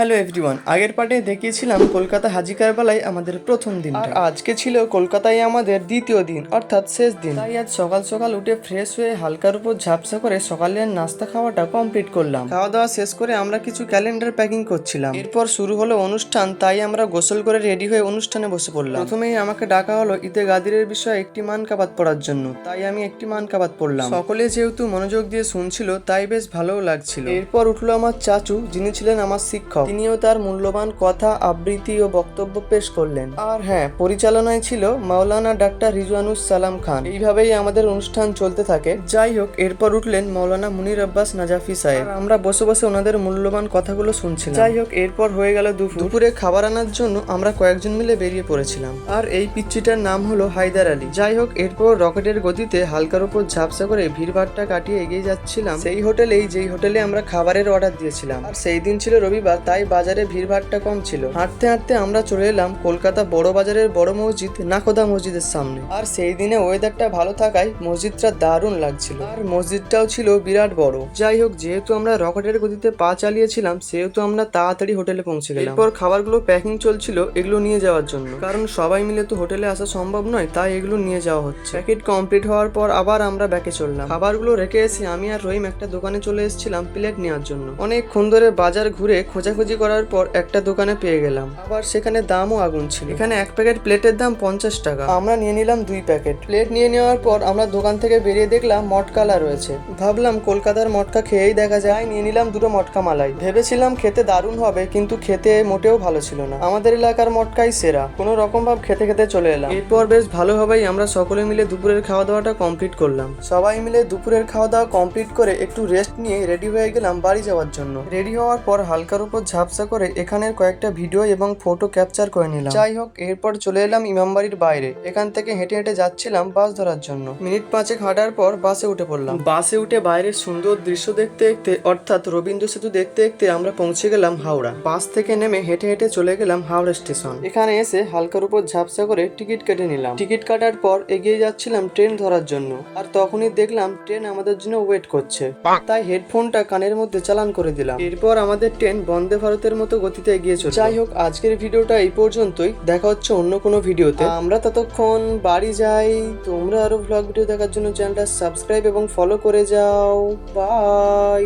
Hello everyone আগের পার্টে দেখিয়েছিলাম কলকাতা হাজি কারবালায় আমাদের প্রথম দিন আর আজকে ছিল কলকাতায় আমাদের দ্বিতীয় দিন অর্থাৎ শেষ দিন। তাই আজ সকাল সকাল উঠে ফ্রেশ হয়ে হালকার উপর ঝাপসা করে সকালের নাস্তা খাওয়াটা কমপ্লিট করলাম। খাওয়া দাওয়া শেষ করে আমরা কিছু ক্যালেন্ডার প্যাকিং করছিলাম। এরপর শুরু হলো অনুষ্ঠান তাই আমরা গোসল করে রেডি হয়ে অনুষ্ঠানে বসে পড়লাম। প্রথমেই আমাকে ডাকা হলো ঈদে গাদিরের বিষয়ে একটি মান কাবাত পড়ার জন্য। তাই আমি একটি মান কাবাত পড়লাম। সকলে যেহেতু মনোযোগ দিয়ে শুনছিল তাই বেশ ভালোও লাগছিল। এরপর উঠল আমার চাচু যিনি ছিলেন আমার শিক্ষক। তিনিও তার মূল্যবান কথা, আবৃত্তি ও বক্তব্য পেশ করলেন। আর হ্যাঁ পরিচালনায় ছিল মাওলানা ডাক্তার রিজওয়ানুস সালাম খান। এইভাবেই আমাদের অনুষ্ঠান চলতে থাকে। যাই হোক, এরপর উঠলেন মাওলানা মুনির আব্বাস নাজাফি সাহেব। আমরা বসে বসে ওনাদের মূল্যবান কথাগুলো শুনছিলাম। যাই হোক, এরপর হয়ে গেল দুপুর। দুপুরে খাবার আনার জন্য আমরা কয়েকজন মিলে বেরিয়ে পড়েছিলাম। আর এই পিচ্চিটার নাম হলো হায়দার আলী। যাই হোক, এরপর রকেটের গতিতে হালকার উপর ঝাপসা করে ভিড়ভাড়টা কাটিয়ে এগিয়ে যাচ্ছিলাম। সেই হোটেলেই, যেই হোটেলে আমরা খাবারের অর্ডার দিয়েছিলাম। আর সেই দিন ছিল রবিবার, তাই বাজারে ভিড়ভাড়টা কম ছিল। হাঁটতে হাঁটতে আমরা চলে এলাম কলকাতা বড় বাজারের বড় মসজিদ নাকোদা মসজিদের সামনে। আর সেই দিনে ওয়েদারটা ভালো থাকায় মসজিদটা দারুণ লাগছিল। আর মসজিদটাও ছিল বিরাট বড়। যাই হোক, যেহেতু আমরা রকেটের গতিতে পা চালিয়েছিলাম, সেহেতু আমরা তাড়াতাড়ি হোটেলে পৌঁছে গেলাম। এরপর খাবারগুলো প্যাকিং চলছিল এগুলো নিয়ে যাওয়ার জন্য। কারণ সবাই মিলে তো হোটেলে আসা সম্ভব নয়, তাই এগুলো নিয়ে যাওয়া হচ্ছে। প্যাকেট কমপ্লিট হওয়ার পর আবার আমরা ব্যাকে চললাম। খাবারগুলো রেখে এসে আমি আর রহিম একটা দোকানে চলে এসেছিলাম প্লেট নেওয়ার জন্য। অনেকক্ষণ ধরে বাজার ঘুরে খোঁজাখুঁজি করার পর একটা দোকানে পেয়ে গেলাম। আবার সেখানে দামও আগুন ছিল। এখানে এক প্যাকেট প্লেটের দাম পঞ্চাশ টাকা। আমরা নিয়ে নিলাম দুই প্যাকেট। প্লেট নিয়ে নেওয়ার পর আমরা দোকান থেকে বেরিয়ে দেখলাম মটকালা রয়েছে। ভাবলাম কলকাতার মটকা খেয়েই দেখা যায়। নিয়ে নিলাম দুটো মটকা মালাই। ভেবেছিলাম খেতে দারুণ হবে, কিন্তু খেতে মোটেও ভালো ছিল না। আমাদের এলাকার মটকাই সেরা। কোনো রকম ভাব খেতে খেতে চলে এলাম। এরপর বেশ ভালোভাবেই আমরা সকলে মিলে দুপুরের খাওয়া দাওয়াটা কমপ্লিট করলাম। সবাই মিলে দুপুরের খাওয়া দাওয়া কমপ্লিট করে একটু রেস্ট নিয়ে রেডি হয়ে গেলাম বাড়ি যাওয়ার জন্য। রেডি হওয়ার পর হালকার উপর ঝাপসা করে এখানের কয়েকটা ভিডিও এবং ফটো ক্যাপচার করে নিলাম। যাই হোক এরপর চলে এলাম ইমামবাড়ির বাইরে। এখান থেকে হেঁটে হেঁটে যাচ্ছিলাম বাস ধরার জন্য। মিনিট পাঁচেক হাঁটার পর বাসে উঠে পড়লাম। বাসে উঠে বাইরের সুন্দর দৃশ্য দেখতে দেখতে অর্থাৎ রবীন্দ্র সেতু দেখতে দেখতে আমরা পৌঁছে গেলাম হাওড়া। বাস থেকে নেমে হেঁটে হেঁটে চলে গেলাম হাওড়া স্টেশন। এখানে এসে হালকার উপর ঝাপসা করে টিকিট কেটে নিলাম। টিকিট কাটার পর এগিয়ে যাচ্ছিলাম ট্রেন ধরার জন্য। আর তখনই দেখলাম ট্রেন আমাদের জন্য ওয়েট করছে। তাই হেডফোনটা কানের মধ্যে চালান করে দিলাম। এরপর আমাদের ট্রেন বন্দে ভারতের মতো গতিতে এগিয়ে চলে যাই হোক আজকের ভিডিওটা এই পর্যন্তই। দেখা হচ্ছে অন্য কোনো ভিডিওতে। আমরা ততক্ষণ বাড়ি যাই। তোমরা আরও ভ্লগ ভিডিও দেখার জন্য চ্যানেলটা সাবস্ক্রাইব এবং ফলো করে যাও। বাই